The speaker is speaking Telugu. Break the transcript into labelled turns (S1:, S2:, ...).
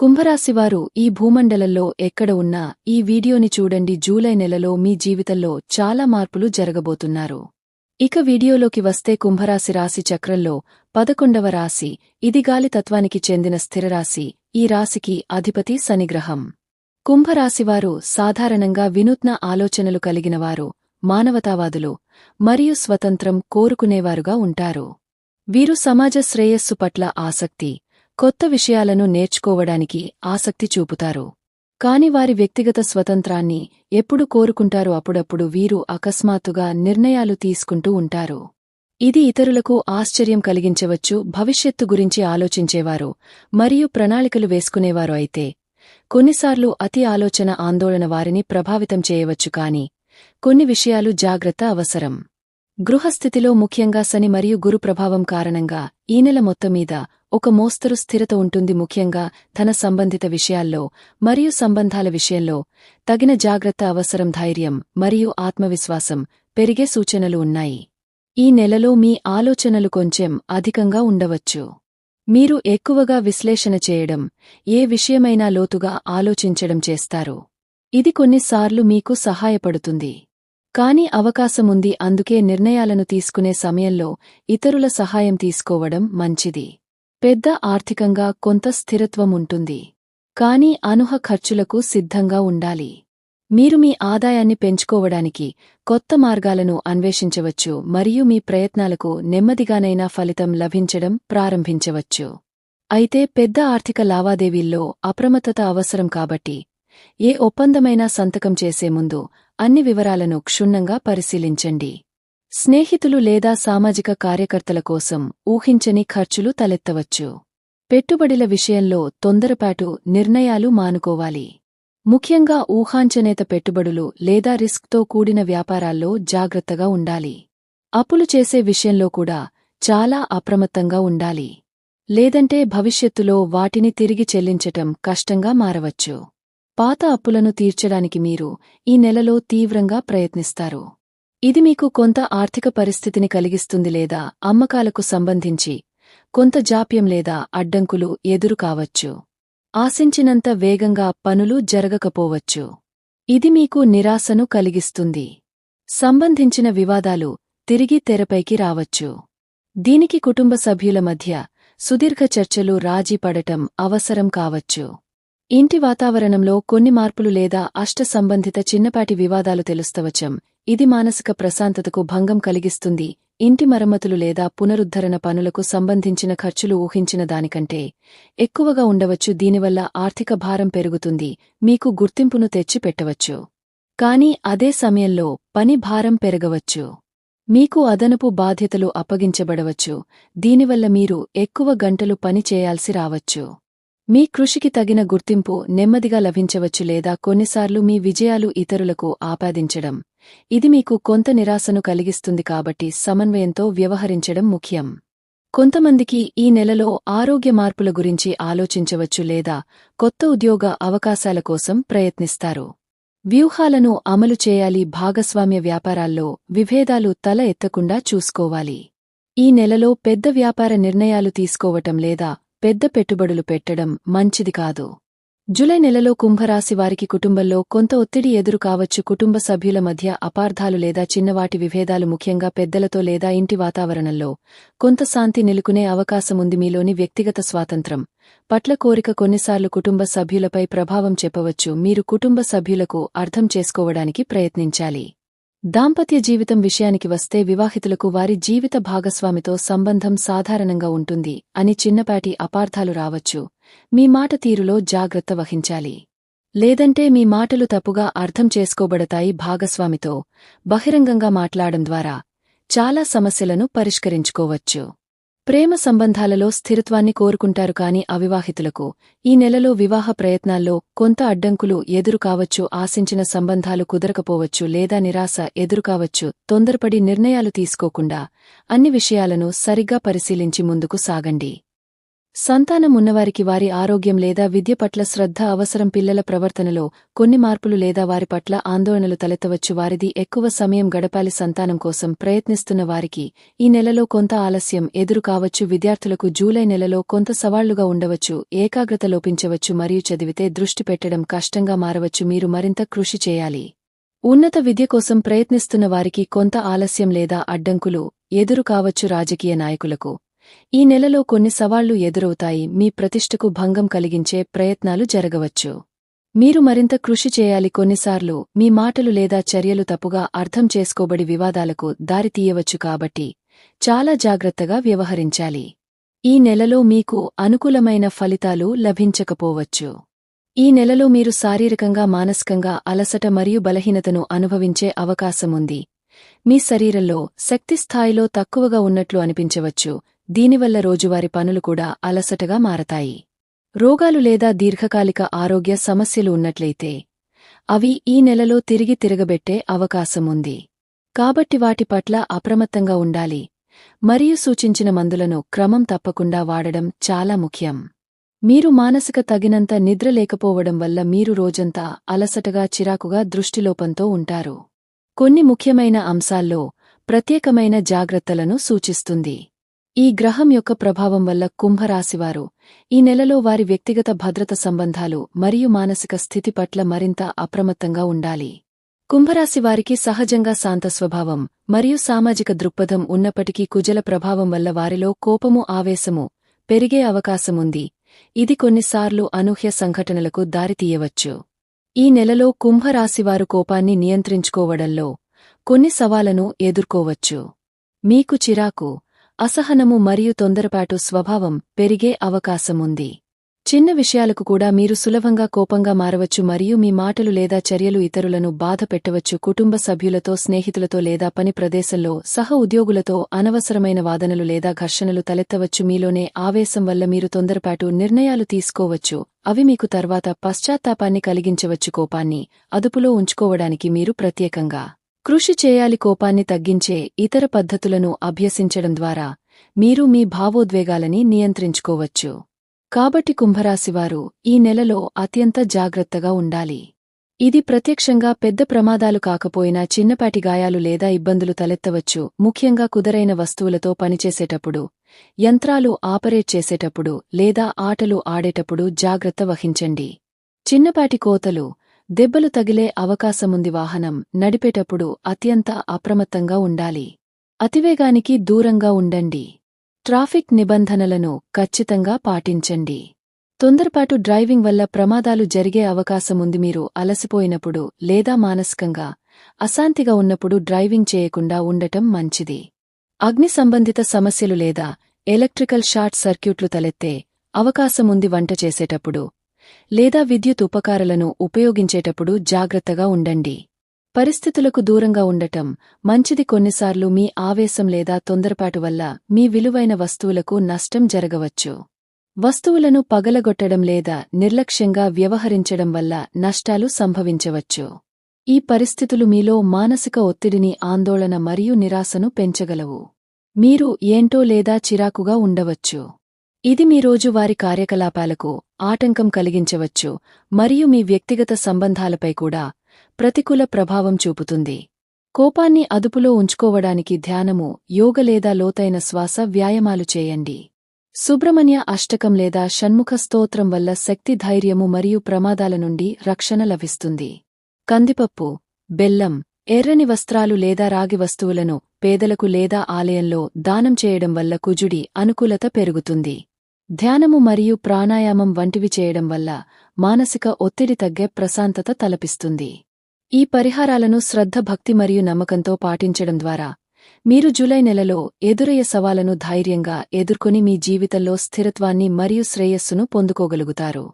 S1: కుంభరాశివారు ఈ భూమండలంలో ఎక్కడ ఉన్నా ఈ వీడియోని చూడండి. జూలై నెలలో మీ జీవితంలో చాలా మార్పులు జరగబోతున్నారు. ఇక వీడియోలోకి వస్తే కుంభరాశి రాశి చక్రంలో పదకొండవ రాశి ఇది గాలి తత్వానికి చెందిన స్థిరరాశి ఈ రాశికి అధిపతి శనిగ్రహం. కుంభరాశివారు సాధారణంగా వినూత్న ఆలోచనలు కలిగినవారు మానవతావాదులు మరియు స్వతంత్రం కోరుకునేవారుగా ఉంటారు. వీరు సమాజ శ్రేయస్సు పట్ల ఆసక్తి కొత్త విషయాలను నేర్చుకోవడానికి ఆసక్తి చూపుతారు. కాని వారి వ్యక్తిగత స్వతంత్రాన్ని ఎప్పుడు కోరుకుంటారో అప్పుడప్పుడు వీరు అకస్మాత్తుగా నిర్ణయాలు తీసుకుంటూ ఉంటారు. ఇది ఇతరులకు ఆశ్చర్యం కలిగించవచ్చు భవిష్యత్తు గురించి ఆలోచించేవారు మరియు ప్రణాళికలు వేసుకునేవారు అయితే. కొన్నిసార్లు అతి ఆలోచన ఆందోళన వారిని ప్రభావితం చేయవచ్చు కాని కొన్ని విషయాలు జాగ్రత్త అవసరం. గృహస్థితిలో ముఖ్యంగా శని మరియు గురు ప్రభావం కారణంగా ఈ నెల మొత్తమీద ఒక మోస్తరు స్థిరత ఉంటుంది. ముఖ్యంగా ధన సంబంధిత విషయాల్లో మరియు సంబంధాల విషయంలో తగిన జాగ్రత్త అవసరం ధైర్యం మరియు ఆత్మవిశ్వాసం పెరిగే సూచనలు ఉన్నాయి. ఈ నెలలో మీ ఆలోచనలు కొంచెం అధికంగా ఉండవచ్చు. మీరు ఎక్కువగా విశ్లేషణ చేయడం ఏ విషయమైనా లోతుగా ఆలోచించడం చేస్తారు. ఇది కొన్నిసార్లు మీకు సహాయపడుతుంది. కాని అవకాశముంది అందుకే నిర్ణయాలను తీసుకునే సమయంలో ఇతరుల సహాయం తీసుకోవడం మంచిది. పెద్ద ఆర్థికంగా కొంత స్థిరత్వం ఉంటుంది కాని అనుహ ఖర్చులకు సిద్ధంగా ఉండాలి. మీరు మీ ఆదాయాన్ని పెంచుకోవడానికి కొత్త మార్గాలను అన్వేషించవచ్చు మరియు మీ ప్రయత్నాలకు నెమ్మదిగానైనా ఫలితం లభించడం ప్రారంభించవచ్చు. అయితే పెద్ద ఆర్థిక లావాదేవీల్లో అప్రమత్తత అవసరం కాబట్టి ఏ ఒప్పందమైనా సంతకం చేసే ముందు అన్ని వివరాలను క్షుణ్ణంగా పరిశీలించండి. స్నేహితులు లేదా సామాజిక కార్యకర్తల కోసం ఊహించని ఖర్చులు తలెత్తవచ్చు. పెట్టుబడిల విషయంలో తొందరపాటు నిర్ణయాలు మానుకోవాలి. ముఖ్యంగా ఊహాంచనేత పెట్టుబడులు లేదా రిస్క్తో కూడిన వ్యాపారాల్లో జాగ్రత్తగా ఉండాలి. అప్పులు చేసే విషయంలో కూడా చాలా అప్రమత్తంగా ఉండాలి. లేదంటే భవిష్యత్తులో వాటిని తిరిగి చెల్లించటం కష్టంగా మారవచ్చు. పాత అప్పులను తీర్చడానికి మీరు ఈ నెలలో తీవ్రంగా ప్రయత్నిస్తారు. ఇది మీకు కొంత ఆర్థిక పరిస్థితిని కలిగిస్తుంది లేదా అమ్మకాలకు సంబంధించి కొంత జాప్యం లేదా అడ్డంకులు ఎదురు కావచ్చు. ఆశించినంత వేగంగా పనులు జరగకపోవచ్చు. ఇది మీకు నిరాశను కలిగిస్తుంది. సంబంధించిన వివాదాలు తిరిగి తెరపైకి రావచ్చు. దీనికి కుటుంబ సభ్యుల మధ్య సుదీర్ఘ చర్చలు రాజీపడటం అవసరం కావచ్చు. ఇంటి వాతావరణంలో కొన్ని మార్పులు లేదా అష్ట సంబంధిత చిన్నపాటి వివాదాలు తెలుస్తవచ్చం. ఇది మానసిక ప్రశాంతతకు భంగం కలిగిస్తుంది. ఇంటి మరమ్మతులు లేదా పునరుద్ధరణ పనులకు సంబంధించిన ఖర్చులు ఊహించిన దానికంటే ఎక్కువగా ఉండవచ్చు. దీనివల్ల ఆర్థిక భారం పెరుగుతుంది. మీకు గుర్తింపును తెచ్చి పెట్టవచ్చు కాని అదే సమయంలో పని భారం పెరగవచ్చు. మీకు అదనపు బాధ్యతలు అప్పగించబడవచ్చు. దీనివల్ల మీరు ఎక్కువ గంటలు పని చేయాల్సి రావచ్చు. మీ కృషికి తగిన గుర్తింపు నెమ్మదిగా లభించవచ్చు లేదా కొన్నిసార్లు మీ విజయాలు ఇతరులకు ఆపాదించడం. ఇది మీకు కొంత నిరాశను కలిగిస్తుంది కాబట్టి సమన్వయంతో వ్యవహరించడం ముఖ్యం. కొంతమందికి ఈ నెలలో ఆరోగ్య మార్పుల గురించి ఆలోచించవచ్చు లేదా కొత్త ఉద్యోగ అవకాశాల కోసం ప్రయత్నిస్తారు. వ్యూహాలను అమలు చేయాలి భాగస్వామ్య వ్యాపారాల్లో విభేదాలు తల ఎత్తకుండా చూసుకోవాలి. ఈ నెలలో పెద్ద వ్యాపార నిర్ణయాలు తీసుకోవటం లేదా పెద్ద పెట్టుబడులు పెట్టడం మంచిది కాదు. జులై నెలలో కుంభరాశి వారికి కుటుంబంలో కొంత ఒత్తిడి ఎదురు కావచ్చు. కుటుంబ సభ్యుల మధ్య అపార్థాలు లేదా చిన్నవాటి విభేదాలు ముఖ్యంగా పెద్దలతో లేదా ఇంటి వాతావరణంలో కొంత శాంతి నిలుకునే అవకాశముంది మీలోని వ్యక్తిగత స్వాతంత్రం పట్ల కోరిక కొన్నిసార్లు కుటుంబ సభ్యులపై ప్రభావం చెప్పవచ్చు. మీరు కుటుంబ సభ్యులకు అర్థం చేసుకోవడానికి ప్రయత్నించాలి. దాంపత్య జీవితం విషయానికి వస్తే వివాహితులకు వారి జీవిత భాగస్వామితో సంబంధం సాధారణంగా ఉంటుంది అని చిన్నపాటి అపార్థాలు రావచ్చు. మీ మాట తీరులో జాగ్రత్త వహించాలి. లేదంటే మీ మాటలు తప్పుగా అర్థం చేసుకోబడతాయి భాగస్వామితో. బహిరంగంగా మాట్లాడం ద్వారా చాలా సమస్యలను పరిష్కరించుకోవచ్చు. ప్రేమ సంబంధాలలో స్థిరత్వాన్ని కోరుకుంటారు కాని అవివాహితులకు ఈ నెలలో వివాహ ప్రయత్నాల్లో కొంత అడ్డంకులు ఎదురుకావచ్చు ఆశించిన సంబంధాలు కుదరకపోవచ్చు లేదా నిరాశ ఎదురుకావచ్చు తొందరపడి నిర్ణయాలు తీసుకోకుండా అన్ని విషయాలను సరిగ్గా పరిశీలించి ముందుకు సాగండి. సంతానం ఉన్నవారికి వారి ఆరోగ్యం లేదా విద్య పట్ల శ్రద్ధ అవసరం పిల్లల ప్రవర్తనలో కొన్ని మార్పులు లేదా వారి పట్ల ఆందోళనలు తలెత్తవచ్చు. వారిది ఎక్కువ సమయం గడపాలి సంతానం కోసం ప్రయత్నిస్తున్న వారికి ఈ నెలలో కొంత ఆలస్యం ఎదురు కావచ్చు. విద్యార్థులకు జూలై నెలలో కొంత సవాళ్ళుగా ఉండవచ్చు ఏకాగ్రత లోపించవచ్చు మరియు చదివితే దృష్టి పెట్టడం కష్టంగా మారవచ్చు. మీరు మరింత కృషి చేయాలి. ఉన్నత విద్య కోసం ప్రయత్నిస్తున్న వారికి కొంత ఆలస్యం లేదా అడ్డంకులు ఎదురు కావచ్చు. రాజకీయ నాయకులకు ఈ నెలలో కొన్ని సవాళ్ళు ఎదురవుతాయి. మీ ప్రతిష్టకు భంగం కలిగించే ప్రయత్నాలు జరగవచ్చు. మీరు మరింత కృషి చేయాలి. కొన్నిసార్లు మీ మాటలు లేదా చర్యలు తప్పుగా అర్థం చేసుకోబడి వివాదాలకు దారితీయవచ్చు కాబట్టి చాలా జాగ్రత్తగా వ్యవహరించాలి. ఈ నెలలో మీకు అనుకూలమైన ఫలితాలు లభించకపోవచ్చు. ఈ నెలలో మీరు శారీరకంగా మానసికంగా అలసట మరియు బలహీనతను అనుభవించే అవకాశముంది మీ శరీరంలో శక్తి స్థాయిలో తక్కువగా ఉన్నట్లు అనిపించవచ్చు. దీనివల్ల రోజువారి పనులు కూడా అలసటగా మారతాయి. రోగాలు లేదా దీర్ఘకాలిక ఆరోగ్య సమస్యలు ఉన్నట్లయితే అవి ఈ నెలలో తిరిగి తిరగబెట్టే అవకాశముంది కాబట్టి వాటి పట్ల అప్రమత్తంగా ఉండాలి. మరియు సూచించిన మందులను క్రమం తప్పకుండా వాడడం చాలా ముఖ్యం. మీరు మానసిక తగినంత నిద్ర లేకపోవడం వల్ల మీరు రోజంతా అలసటగా చిరాకుగా దృష్టిలోపంతో ఉంటారు. కొన్ని ముఖ్యమైన అంశాల్లో ప్రత్యేకమైన జాగ్రత్తలను సూచిస్తుంది. ఈ గ్రహం యొక్క ప్రభావం వల్ల కుంభరాశివారు ఈ నెలలో వారి వ్యక్తిగత భద్రత సంబంధాలు మరియు మానసిక స్థితి పట్ల మరింత అప్రమత్తంగా ఉండాలి. కుంభరాశివారికి సహజంగా శాంత స్వభావం మరియు సామాజిక దృక్పథం ఉన్నప్పటికీ కుజల ప్రభావం వల్ల వారిలో కోపము ఆవేశము పెరిగే అవకాశముంది. ఇది కొన్నిసార్లు అనూహ్య సంఘటనలకు దారితీయవచ్చు ఈ నెలలో కుంభరాశివారు కోపాన్ని నియంత్రించుకోవడంలో కొన్ని సవాలను ఎదుర్కోవచ్చు. మీకు చిరాకు అసహనము మరియు తొందరపాటు స్వభావం పెరిగే అవకాశముంది. చిన్న విషయాలకు కూడా మీరు సులభంగా కోపంగా మారవచ్చు మరియు మీ మాటలు లేదా చర్యలు ఇతరులను బాధ పెట్టవచ్చు. కుటుంబ సభ్యులతో స్నేహితులతో లేదా పని ప్రదేశంలో సహ ఉద్యోగులతో అనవసరమైన వాదనలు లేదా ఘర్షణలు తలెత్తవచ్చు. మీలోనే ఆవేశం వల్ల మీరు తొందరపాటు నిర్ణయాలు తీసుకోవచ్చు. అవి మీకు తర్వాత పశ్చాత్తాపాన్ని కలిగించవచ్చు. కోపాన్ని అదుపులో ఉంచుకోవడానికి మీరు ప్రత్యేకంగా కృషి చేయాలి కోపాన్ని తగ్గించే ఇతర పద్ధతులను అభ్యసించడం ద్వారా మీరు మీ భావోద్వేగాలని నియంత్రించుకోవచ్చు. కాబట్టి కుంభరాశివారు ఈ నెలలో అత్యంత జాగ్రత్తగా ఉండాలి. ఇది ప్రత్యక్షంగా పెద్ద ప్రమాదాలు కాకపోయినా చిన్నపాటి గాయాలు లేదా ఇబ్బందులు తలెత్తవచ్చు. ముఖ్యంగా కుదరైన వస్తువులతో పనిచేసేటప్పుడు యంత్రాలు ఆపరేట్ చేసేటప్పుడు లేదా ఆటలు ఆడేటప్పుడు జాగ్రత్త వహించండి. చిన్నపాటి కోతలు దెబ్బలు తగిలే అవకాశముంది వాహనం నడిపేటప్పుడు అత్యంత అప్రమత్తంగా ఉండాలి. అతివేగానికి దూరంగా ఉండండి. ట్రాఫిక్ నిబంధనలను ఖచ్చితంగా పాటించండి. తొందరపాటు డ్రైవింగ్ వల్ల ప్రమాదాలు జరిగే అవకాశముంది మీరు అలసిపోయినప్పుడు లేదా మానసికంగా అశాంతిగా ఉన్నప్పుడు డ్రైవింగ్ చేయకుండా ఉండటం మంచిది. అగ్ని సంబంధిత సమస్యలు లేదా ఎలక్ట్రికల్ షార్ట్ సర్క్యూట్లు తలెత్తే అవకాశముంది వంట చేసేటప్పుడు లేదా విద్యుత్ ఉపకారాలను ఉపయోగించేటప్పుడు జాగ్రత్తగా ఉండండి. పరిస్థితులకు దూరంగా ఉండటం మంచిది కొన్నిసార్లు మీ ఆవేశం లేదా తొందరపాటు వల్ల మీ విలువైన వస్తువులకు నష్టం జరగవచ్చు. వస్తువులను పగలగొట్టడం లేదా నిర్లక్ష్యంగా వ్యవహరించడం వల్ల నష్టాలు సంభవించవచ్చు. ఈ పరిస్థితులు మీలో మానసిక ఒత్తిడిని ఆందోళన మరియు నిరాశను పెంచగలవు. మీరు ఏంటో లేదా చిరాకుగా ఉండవచ్చు. ఇది మీ రోజువారి కార్యకలాపాలకు ఆటంకం కలిగించవచ్చు మరియు మీ వ్యక్తిగత సంబంధాలపై కూడా ప్రతికూల ప్రభావం చూపుతుంది. కోపాన్ని అదుపులో ఉంచుకోవడానికి ధ్యానము యోగ లేదా లోతైన శ్వాస వ్యాయామాలు చేయండి. సుబ్రహ్మణ్య అష్టకం లేదా షణ్ముఖ స్తోత్రం వల్ల శక్తి ధైర్యము మరియు ప్రమాదాల నుండి రక్షణ లభిస్తుంది. కందిపప్పు బెల్లం ఎర్రని వస్త్రాలు లేదా రాగి వస్తువులను పేదలకు లేదా ఆలయంలో దానం చేయడం వల్ల కుజుడి అనుకూలత పెరుగుతుంది. ధ్యానము మరియు ప్రాణాయామం వంటివి చేయడం వల్ల మానసిక ఒత్తిడి తగ్గే ప్రశాంతత తలపిస్తుంది. ఈ పరిహారాలను శ్రద్ధ భక్తి మరియు నమ్మకంతో పాటించడం ద్వారా మీరు జూలై నెలలో ఎదురయ్యే సవాలను ధైర్యంగా ఎదుర్కొని మీ జీవితంలో స్థిరత్వాన్ని మరియు శ్రేయస్సును పొందుకోగలుగుతారు.